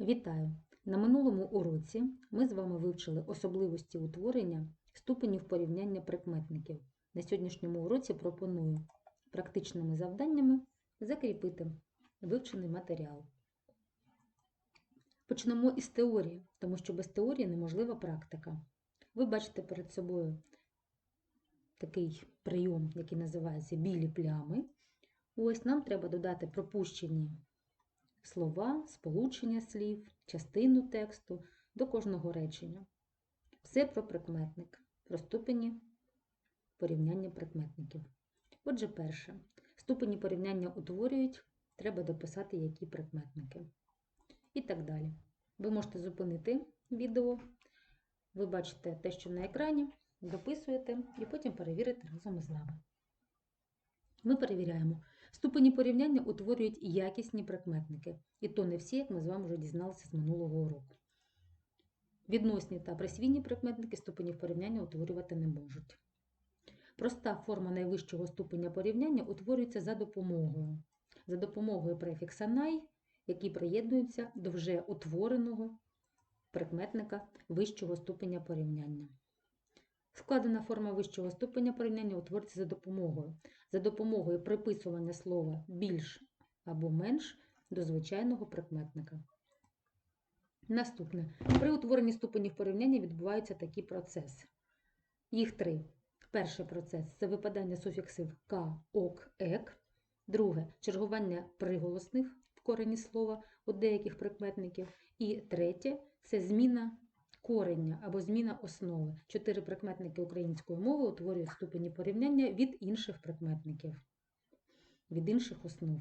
Вітаю! На минулому уроці ми з вами вивчили особливості утворення ступенів порівняння прикметників. На сьогоднішньому уроці пропоную практичними завданнями закріпити вивчений матеріал. Почнемо із теорії, тому що без теорії неможлива практика. Ви бачите перед собою такий прийом, який називається білі плями. Ось нам треба додати пропущені слова, сполучення слів, частину тексту до кожного речення. Все про прикметник, про ступені порівняння прикметників. Отже, перше, ступені порівняння утворюють, треба дописати, які прикметники. І так далі. Ви можете зупинити відео, ви бачите те, що на екрані, дописуєте і потім перевірите разом із нами. Ми перевіряємо. Ступені порівняння утворюють якісні прикметники, і то не всі, як ми з вами вже дізналися з минулого уроку. Відносні та присвійні прикметники ступенів порівняння утворювати не можуть. Проста форма найвищого ступеня порівняння утворюється за допомогою. За допомогою префікса най, який приєднується до вже утвореного прикметника вищого ступеня порівняння. Складена форма вищого ступеня порівняння утворюється за допомогою. За допомогою приписування слова більш або менш до звичайного прикметника. Наступне. При утворенні ступенів порівняння відбуваються такі процеси. Їх три. Перший процес це випадання суфіксів к, ок, ек. Друге чергування приголосних в корені слова у деяких прикметників. І третє це зміна корення або зміна основи. Чотири прикметники української мови утворюють ступені порівняння від інших прикметників, від інших основ.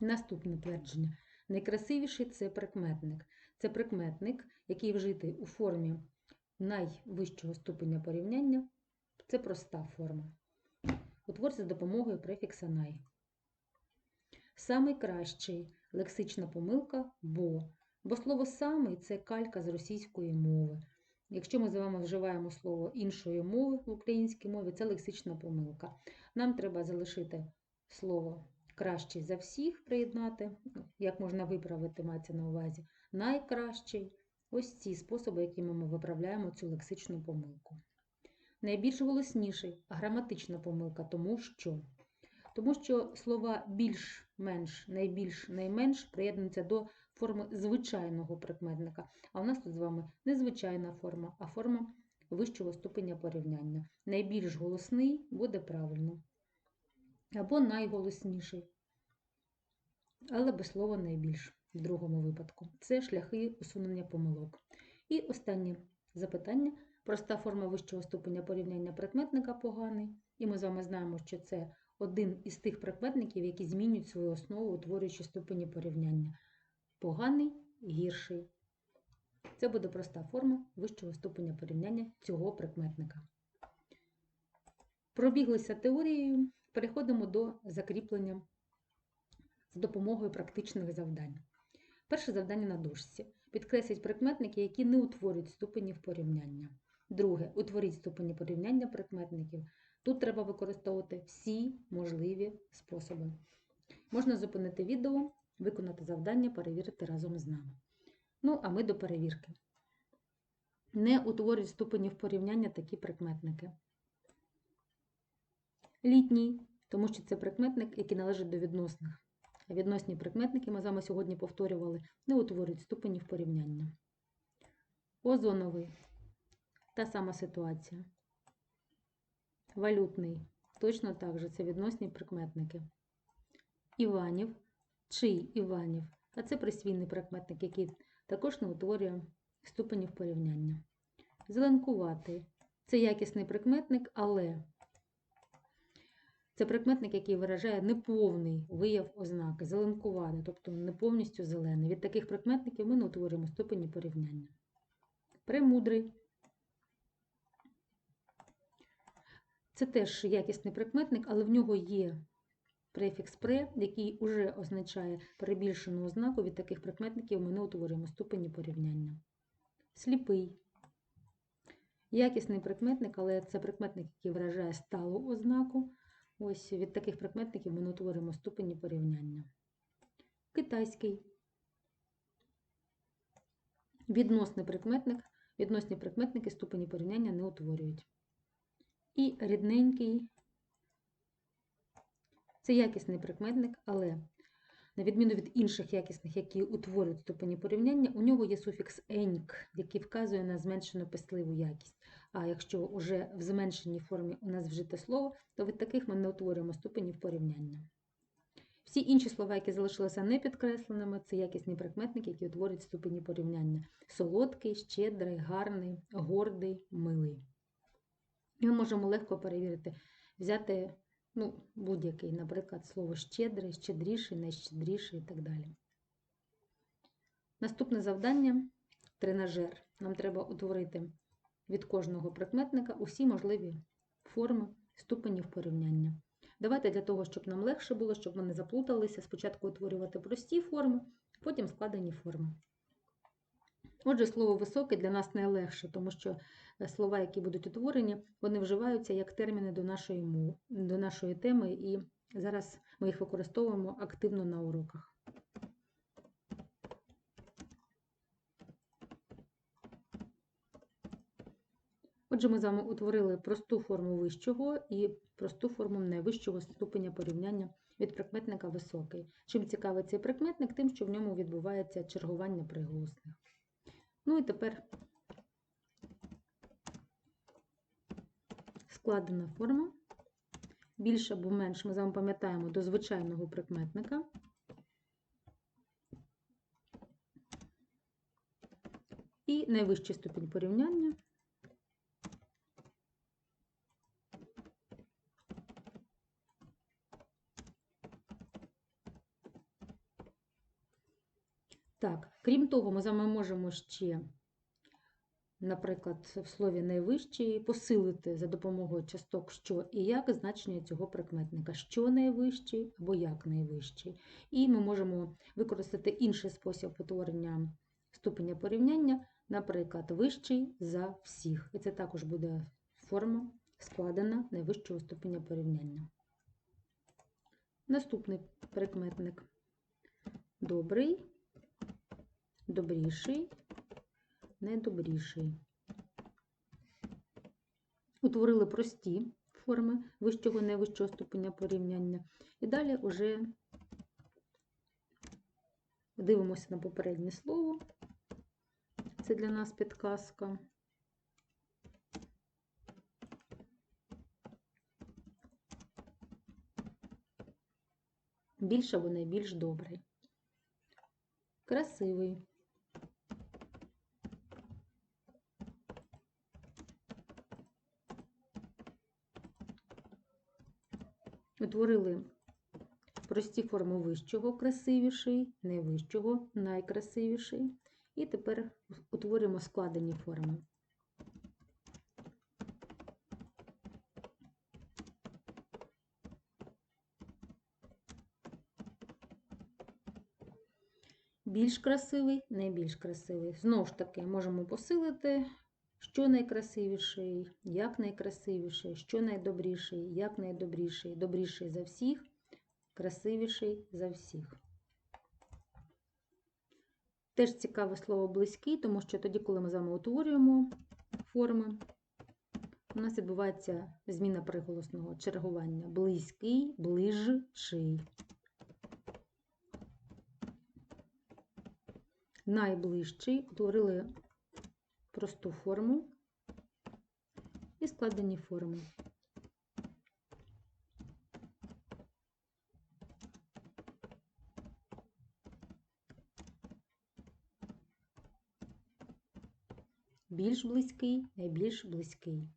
Наступне твердження. Найкрасивіший це прикметник. Це прикметник, який вжитий у формі найвищого ступеня порівняння. Це проста форма. Утворюється за допомогою префікса най. Самий кращий лексична помилка бо. Бо слово самий це калька з російської мови. Якщо ми з вами вживаємо слово іншої мови в українській мові, це лексична помилка. Нам треба залишити слово кращий за всіх приєднати, як можна виправити, мається на увазі, найкращий. Ось ці способи, якими ми виправляємо цю лексичну помилку. Найбільш голосніший граматична помилка, тому що тому що слова більш-менш, найбільш, найменш приєднуються до форми звичайного прикметника. А у нас тут з вами не звичайна форма, а форма вищого ступеня порівняння. Найбільш голосний буде правильно. Або найголосніший. Але без слова найбільш в другому випадку. Це шляхи усунення помилок. І останнє запитання. Проста форма вищого ступеня порівняння прикметника поганий. І ми з вами знаємо, що це один із тих прикметників, які змінюють свою основу, утворюючи ступені порівняння. Поганий, гірший. Це буде проста форма вищого ступеня порівняння цього прикметника. Пробіглися теорією, переходимо до закріплення з допомогою практичних завдань. Перше завдання на дошці. Підкресліть прикметники, які не утворюють ступенів порівняння. Друге, утворіть ступені порівняння прикметників. Тут треба використовувати всі можливі способи. Можна зупинити відео, виконати завдання, перевірити разом з нами. Ну, а ми до перевірки. Не утворюють ступенів порівняння такі прикметники. Літній, тому що це прикметник, який належить до відносних. А відносні прикметники ми з вами сьогодні повторювали, не утворюють ступенів порівняння. Озоновий та сама ситуація. Валютний. Точно так же це відносні прикметники. Іванів, чий Іванів. А це присвійний прикметник, який також не утворює ступенів порівняння. Зеленкуватий. Це якісний прикметник, але це прикметник, який виражає неповний вияв ознаки, зеленкуватий, тобто не повністю зелений. Від таких прикметників ми не утворюємо ступені порівняння. Премудрий. Це теж якісний прикметник, але в нього є префікс пре, який вже означає перебільшену ознаку. Від таких прикметників ми не утворюємо ступені порівняння. Сліпий. Якісний прикметник, але це прикметник, який виражає сталу ознаку. Ось від таких прикметників ми не утворимо ступені порівняння. Китайський. Відносний прикметник, відносні прикметники ступені порівняння не утворюють. І рідненький це якісний прикметник, але на відміну від інших якісних, які утворюють ступені порівняння, у нього є суфікс «еньк», який вказує на зменшену писливу якість. А якщо вже в зменшеній формі у нас вжите слово, то від таких ми не утворюємо ступенів порівняння. Всі інші слова, які залишилися непідкресленими, це якісні прикметники, які утворюють ступені порівняння: солодкий, щедрий, гарний, гордий, милий. Ми можемо легко перевірити, взяти ну, будь-який, наприклад, слово щедрий, щедріший, найщедріший і так далі. Наступне завдання тренажер. Нам треба утворити від кожного прикметника усі можливі форми ступенів порівняння. Давайте для того, щоб нам легше було, щоб ми не заплуталися, спочатку утворювати прості форми, потім складені форми. Отже, слово високий для нас найлегше, тому що е, слова, які будуть утворені, вони вживаються як терміни до нашої мови, до нашої теми, і зараз ми їх використовуємо активно на уроках. Отже, ми з вами утворили просту форму вищого і просту форму найвищого ступеня порівняння від прикметника високий. Чим цікавий цей прикметник, тим, що в ньому відбувається чергування приголосних. Ну і тепер складена форма. Більше або менш ми з вами пам'ятаємо до звичайного прикметника. І найвищий ступінь порівняння. Так, крім того, ми з вами можемо ще, наприклад, в слові найвищий посилити за допомогою часток що і як значення цього прикметника, що найвищий або як найвищий. І ми можемо використати інший спосіб утворення ступеня порівняння, наприклад, вищий за всіх. І це також буде форма складена найвищого ступеня порівняння. Наступний прикметник добрий добріший, недобріший. Утворили прості форми вищого невищого ступеня порівняння. І далі вже дивимося на попереднє слово. Це для нас підказка. Більш або найбільш добрий. Красивий. Утворили прості форми вищого красивіший, найвищого найкрасивіший. І тепер утворюємо складені форми. Більш красивий, найбільш красивий. Знову ж таки, можемо посилити що найкрасивіший, як найкрасивіший, що найдобріший, як найдобріший, добріший за всіх, красивіший за всіх. Теж цікаве слово близький, тому що тоді, коли ми з вами утворюємо форми, у нас відбувається зміна приголосного чергування. Близький, ближчий. Найближчий утворили просту форму і складені форми. Більш близький, найбільш близький.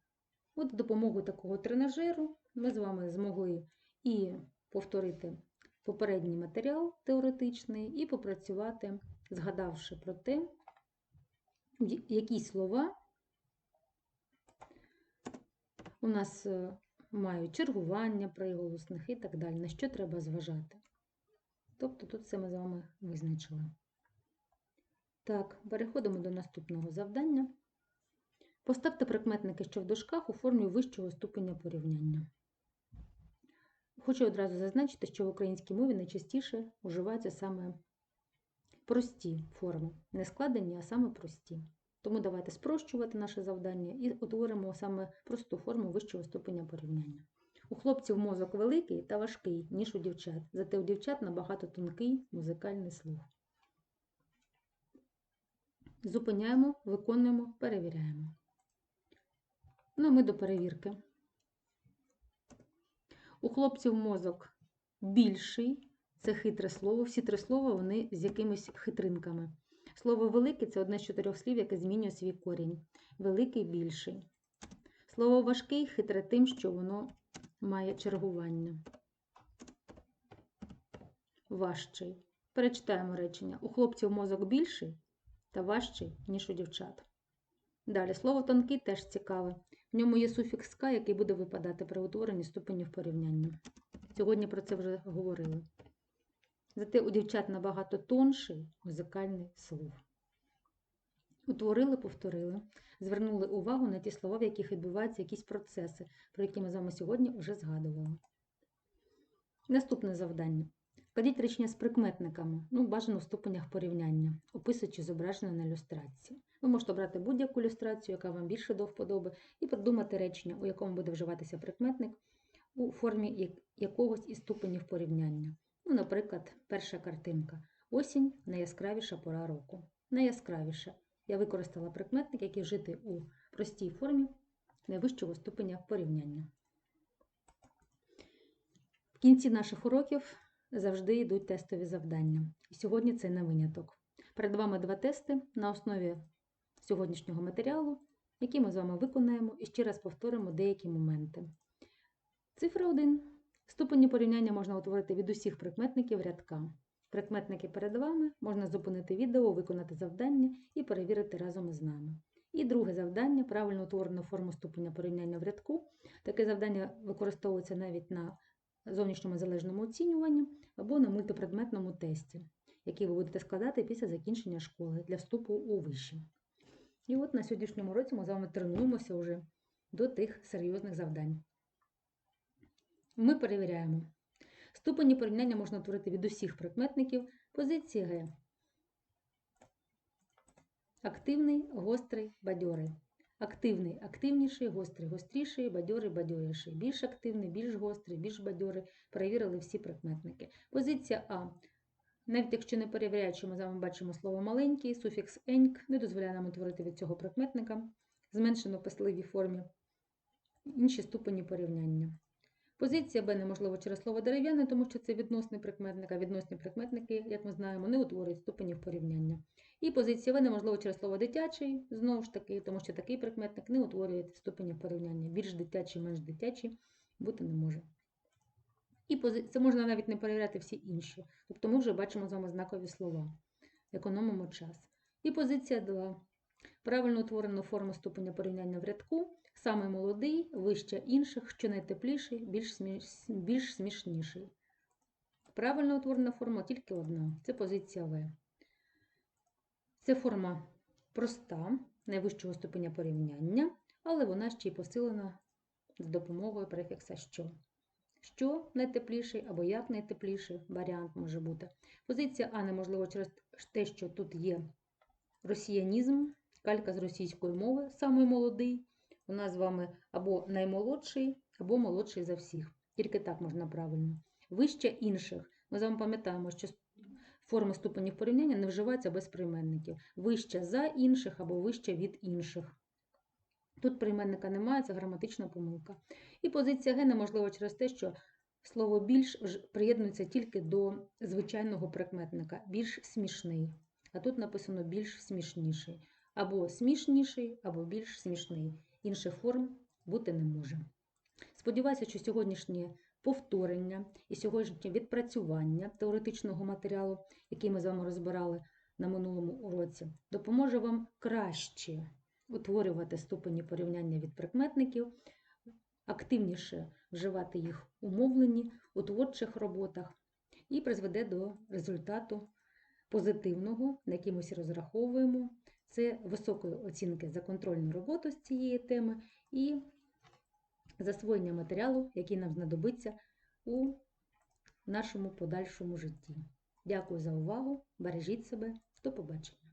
От з допомогою такого тренажеру ми з вами змогли і повторити попередній матеріал теоретичний, і попрацювати, згадавши про те, які слова у нас е, мають чергування приголосних і так далі, на що треба зважати. Тобто тут все ми з вами визначили. Так, переходимо до наступного завдання. Поставте прикметники, що в дужках у формі вищого ступеня порівняння. Хочу одразу зазначити, що в українській мові найчастіше вживаються саме прості форми. Не складені, а саме прості. Тому давайте спрощувати наше завдання і утворимо саме просту форму вищого ступеня порівняння. У хлопців мозок великий та важкий, ніж у дівчат, зате у дівчат набагато тонкий музикальний слух. Зупиняємо, виконуємо, перевіряємо. Ну, ми до перевірки. У хлопців мозок більший, це хитре слово. Всі три слова вони з якимись хитринками. Слово великий це одне з чотирьох слів, яке змінює свій корінь. Великий більший. Слово важкий хитре тим, що воно має чергування. Важчий. Перечитаємо речення. У хлопців мозок більший та важчий, ніж у дівчат. Далі слово тонкий теж цікаве. В ньому є суфікс «ка», який буде випадати при утворенні ступенів порівняння. Сьогодні про це вже говорили. Зате у дівчат набагато тонший музикальний слух. Утворили, повторили, звернули увагу на ті слова, в яких відбуваються якісь процеси, про які ми з вами сьогодні вже згадували. Наступне завдання. Вкладіть речення з прикметниками, ну, бажано в ступенях порівняння, описуючи зображення на ілюстрації. Ви можете обрати будь-яку ілюстрацію, яка вам більше до вподоби, і придумати речення, у якому буде вживатися прикметник у формі якогось із ступенів порівняння. Наприклад, перша картинка. Осінь найяскравіша пора року. Найяскравіша. Я використала прикметник, який вжити у простій формі найвищого ступеня порівняння. В кінці наших уроків завжди йдуть тестові завдання. І сьогодні це не виняток. Перед вами два тести на основі сьогоднішнього матеріалу, які ми з вами виконаємо і ще раз повторимо деякі моменти. Цифра 1. Ступені порівняння можна утворити від усіх прикметників рядка. Прикметники перед вами можна зупинити відео, виконати завдання і перевірити разом із нами. І друге завдання правильно утворену форму ступеня порівняння в рядку. Таке завдання використовується навіть на зовнішньому залежному оцінюванні або на мультипредметному тесті, який ви будете складати після закінчення школи для вступу у виші. І от на сьогоднішньому році ми з вами тренуємося вже до тих серйозних завдань. Ми перевіряємо. Ступені порівняння можна утворити від усіх прикметників позиції Г. Активний, гострий, бадьорий. Активний, активніший, гострий, гостріший, бадьорий, бадьоріший. Більш активний, більш гострий, більш бадьорий. Перевірили всі прикметники. Позиція А. Навіть якщо не перевіряючи, ми з вами бачимо слово маленький, суфікс еньк не дозволяє нам утворити від цього прикметника, зменшено в писливій формі, інші ступені порівняння. Позиція Б неможливо через слово дерев'яне, тому що це відносний прикметник, а відносні прикметники, як ми знаємо, не утворюють ступенів порівняння. І позиція В неможливо через слово дитячий, знову ж таки, тому що такий прикметник не утворює ступенів порівняння. Більш дитячий, менш дитячий бути не може. І це можна навіть не перевіряти всі інші. Тобто ми вже бачимо з вами знакові слова. Економимо час. І позиція 2. Правильно утворену форму ступеня порівняння в рядку. Саме молодий, вище інших, що найтепліший, більш, більш смішніший. Правильно утворена форма тільки одна це позиція В. Це форма проста, найвищого ступеня порівняння, але вона ще й посилена з допомогою префікса що. Що найтепліший або як найтепліший варіант може бути. Позиція А неможливо через те, що тут є росіянізм, калька з російської мови, самий молодий. У нас з вами або наймолодший, або молодший за всіх. Тільки так можна правильно. Вище інших. Ми з вами пам'ятаємо, що форми ступенів порівняння не вживаються без прийменників. Вище за інших або вище від інших. Тут прийменника немає, це граматична помилка. І позиція Г неможлива через те, що слово більш приєднується тільки до звичайного прикметника, більш смішний. А тут написано більш смішніший. Або смішніший, або більш смішний. Інших форм бути не може. Сподіваюся, що сьогоднішнє повторення і сьогоднішнє відпрацювання теоретичного матеріалу, який ми з вами розбирали на минулому уроці, допоможе вам краще утворювати ступені порівняння від прикметників, активніше вживати їх у мовленні, у творчих роботах і призведе до результату позитивного, на який ми всі розраховуємо. Це високої оцінки за контрольну роботу з цієї теми і засвоєння матеріалу, який нам знадобиться у нашому подальшому житті. Дякую за увагу. Бережіть себе. До побачення.